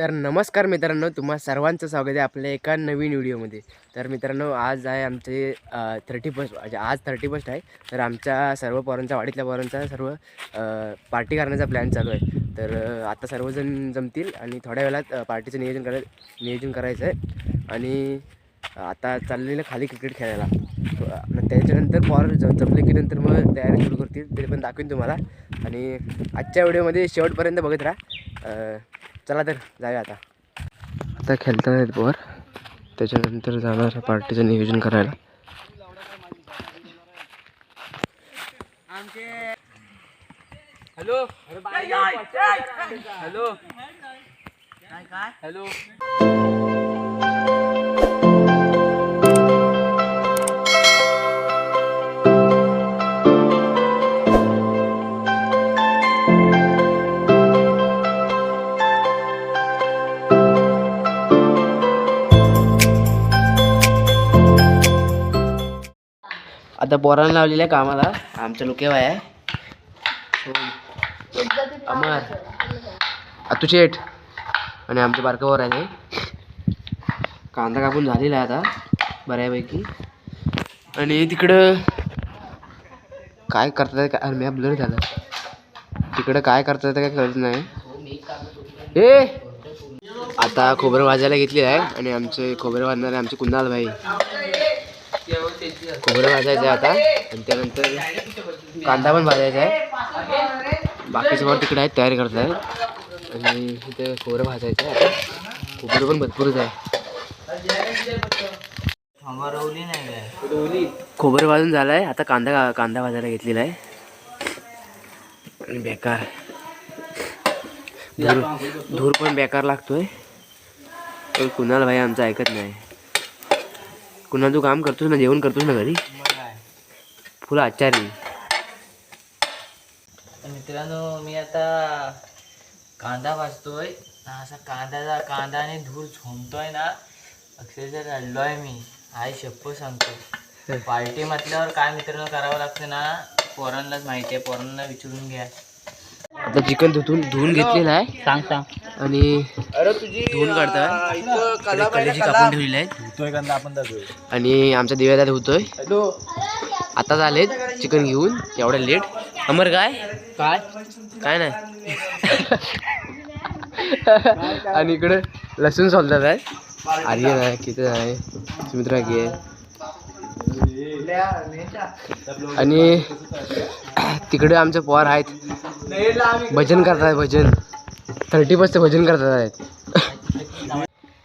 तर नमस्कार मित्रांनो तुम्हा सर्वांचं स्वागत आहे आपल्या एका नवीन व्हिडिओमध्ये. तर मित्रांनो आज आहे आमचे थर्टी फर्स्ट म्हणजे आज थर्टी फर्स्ट आहे. तर आमच्या सर्व पोरांचा वाडीतल्या पोरांचा सर्व पार्टी करण्याचा प्लॅन चालू आहे. तर आता सर्वजण जमतील आणि थोड्या वेळात पार्टीचं नियोजन कराय नियोजन करायचं आहे. आणि आता चाललेलं खाली क्रिकेट खेळायला. मग त्याच्यानंतर पोर जमले की नंतर मग तयारी सुरू करतील ते पण दाखवेन तुम्हाला. आणि आजच्या व्हिडिओमध्ये शेवटपर्यंत बघत राहा. चला तर जाऊया आता. आता खेळतात आहेत पोर. त्याच्यानंतर जाणार पार्टीचं नियोजन करायला. हॅलो? हॅलो. हॅलो? आता पोरांना लावलेल्या कामाला. आमच्या लोकेवाय आहे. अमर. अतू शेठ. आणि आमचे बारकावर आहे ते कांदा कापून झालेला आहे आता बऱ्यापैकी. आणि तिकडं काय करतात काय? अरे मॅप ब्लर झालं. तिकडं काय करतात काय कळत नाही. ए! आता खोबरं वाजायला घेतली आहे. आणि आमचे खोबरं वाजणारे आमचे कुणाल भाई खोबरं भाजायचं आहे आता. आणि त्यानंतर कांदा पण भाजायचा आहे. बाकीचे वर तिकडे आहेत तयारी करत आहेत. आणि इथे खोबरं भाजायचं आहे आता. खोबरं पण भरपूरच आहे. खोबरं भाजून झालं आहे आता कांदा कांदा भाजायला घेतलेला आहे. आणि बेकार. धूर धूर पण बेकार लागतोय. पण कुणाल भाई आमचं ऐकत नाही. कुणाल तू काम करतोस ना जेवण करतोस ना घरी? फुल आचारी तर मित्रांनो मी आता कांदा भाजतोय. असा कांद्याचा कांदा आणि धूर झोमतोय ना अक्षरशः रडलोय मी. आई शप्प सांगतो पार्टी म्हटल्यावर काय मित्रांनो करावं लागतं ना? पोरांनाच माहिती आहे पोरांना विचारून घ्या. आता चिकन धुतून धुवून घेतलेलं आहे. सांग सांग. आणि धुवून काढतात कलेजी कापून ठेवलेली आहेत. धुतोय कांदा आपण आणि आमच्या दिव्याला धुतोय. आता झालेत चिकन घेऊन एवढं लेट अमर काय? काय? काय नाही. आणि इकडे लसूण सोलतात आहे. आर्यन आहे किती आहे सुमित्रा की आहे. आणि तिकडे आमचे पोर आहेत. भजन करतात भजन. थर्टी बसचे भजन करतात आहेत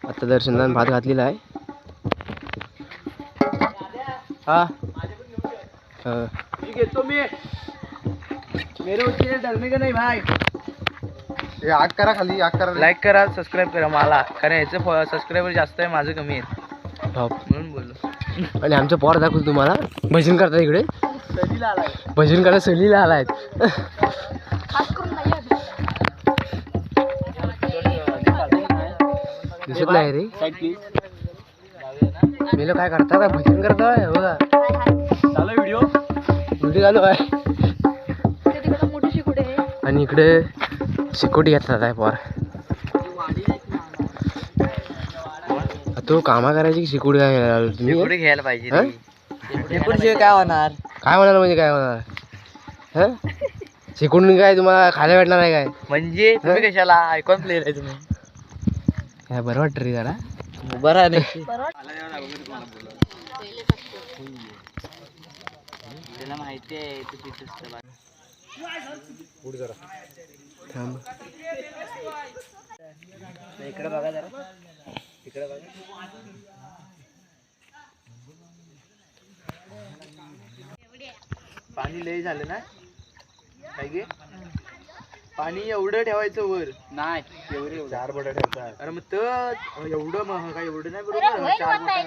आता दर्शनला भात घातलेला आहे. हा. हा. घेतो मी मेरे उठे डरने का नाही भाई आग करा खाली आग करा. लाईक करा सबस्क्राईब करा मला. कारण ह्याचं सबस्क्रायबर जास्त आहे माझं कमी आहे. आणि आमचं पोर दाखवतो तुम्हाला. भजन करतात इकडे. भजन करायला सहलीला आलायत. दिसत नाही रे. साईड प्लीज मी काय करता काय भजन करताय? बघा चालू व्हिडिओ व्हिडिओ चालू आहे आणि इकडे शिकोटी घेतला आहे पोर. तो कामा करायची की शिकोटी काय घ्यायला तुम्ही? घ्यायला पाहिजे हा? काय होणार? काय म्हणाल म्हणजे काय होणार? हं? शिकून काय तुम्हाला खायला भेटणार आहे काय? म्हणजे तुम्ही कशाला? आयकॉन प्लेअर आहे तुम्ही. काय बरं वाटतं रे जरा? बरं आहे नक्की. त्याला माहिती आहे तू तिथंच थांब. इकडे बघा जरा. इकडे बघा. पाणी लय झालं ना? काय गे? पाणी एवढं ठेवायचं वर. नाही. एवढे चार बोट ठेवतात. अरे मग तर एवढं मग काय एवढं नाही बरोबर? चार बोट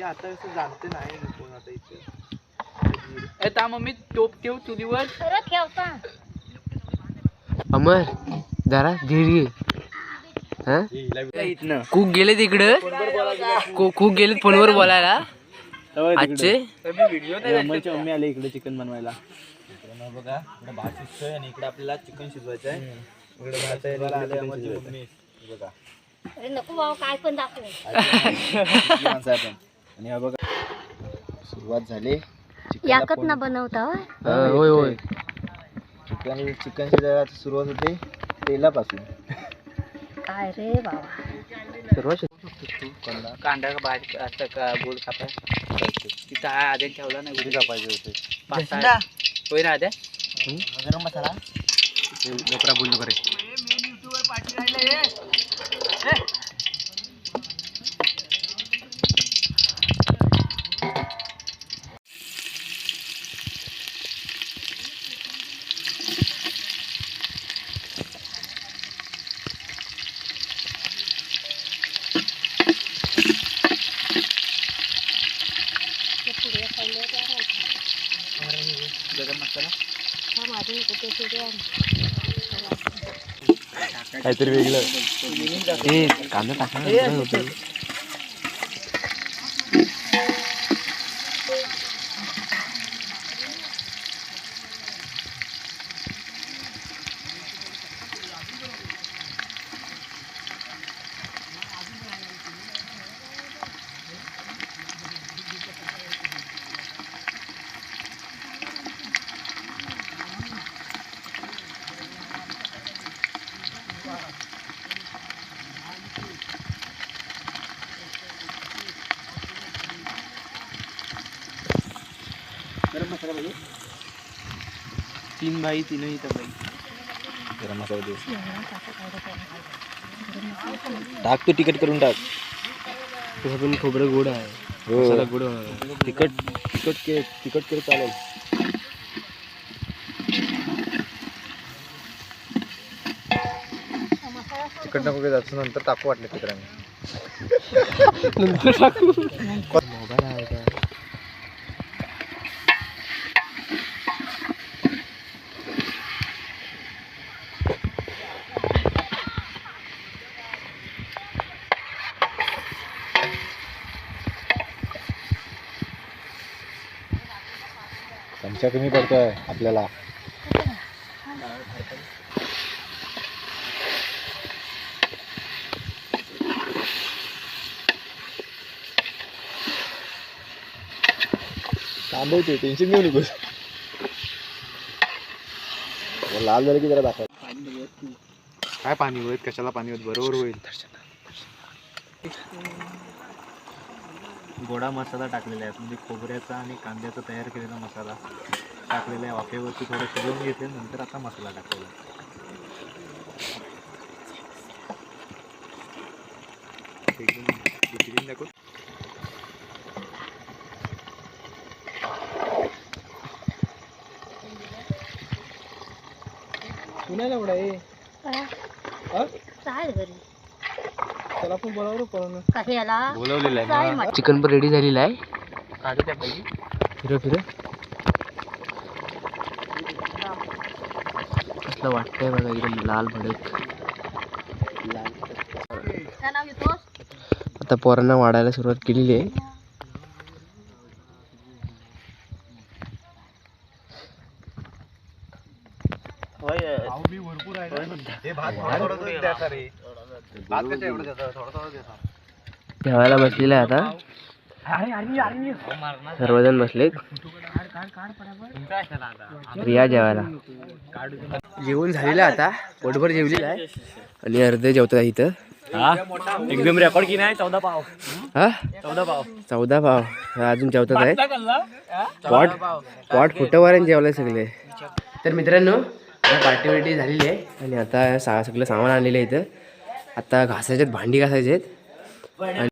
आता कसं जाणते नाही कोण आता इथे. आता मम्मी टोप ठेव चुलीवर. अमर जरा धीर घे हं? इथनं कुक गेले तिकडं कु- कुक गेले फोनवर बोलायला. आजचे? मम्मी आली इकडे चिकन बनवायला. बघा इकडे भात शिजतोय आणि इकडे आपल्याला चिकन शिजवायचं आहे. इकडे भात आहे आणि इकडे आहे. बघा. अरे नको बाबा काय पण दाखव माणसं आपण. आणि हा बघा. सुरुवात झाली. याकत ना बनवता होय? होय होय. चिकन चिकन शिजायला सुरुवात होते तेलापासून. काय रे बाबा? सर्व कांदा बारीक असं का गोल कापाय तिथं हा आधी ठेवला नाही किती कापायचे होते. पाच सहा होय ना आद्या? गरम मसाला. लोकरा बोललो करे काहीतरी वेगळं. कांदा टाकणार ना, होतं. तीन बाई तीनही तर बाई. गरम मसाला दे टाक तू तिकट करून टाक. तसं पण खोबरं गोड आहे. हो. मसाला गोड आहे. तिकट तिकट के तिकट केलं चालेल. तिकट नको जायचं नंतर टाकू वाटलं तिकडे मोबाईल आहे चमचा कमी पडतोय आपल्याला. थांबवते टेन्शन घेऊ नकोस. लाल झालं की जरा दाखव. काय पाणी होईल कशाला पाणी होत बरोबर होईल. गोडा मसाला टाकलेला आहे. म्हणजे खोबऱ्याचा आणि कांद्याचा तयार केलेला मसाला टाकलेला आहे. वाफेवरती थोडं शिजवून घेतले नंतर आता मसाला टाकलेला आहे. एकदम पुण्याला एवढा आहे? काय? घरी त्याला पण बोलवलेलं. चिकन पण रेडी झालेलं आहे. काढू त्या फिर फिर कसलं वाटतंय बघा एकदम लाल भडक? आता पोरांना वाढायला सुरुवात केलेली आहे. ठेवायला बसलेलं आहे आता. सर्वजण बसलेत. रिया जेवायला. जेवण झालेलं आहे आता. पोटभर जेवलेलं आहे. आणि अर्धे जेवतात इथं. एकदम रेकॉर्ड की नाही? चौदा पाव. हा? चौदा पाव. चौदा भाव अजून जेवतात आहेत. पॉट पॉट फुटवर जेवले सगळे. तर मित्रांनो पार्टी वार्टी झालेली आहे. आणि आता सा सगळं सामान आणलेलं आहे इथं. आता घासायचे आहेत भांडी घासायचे आहेत आणि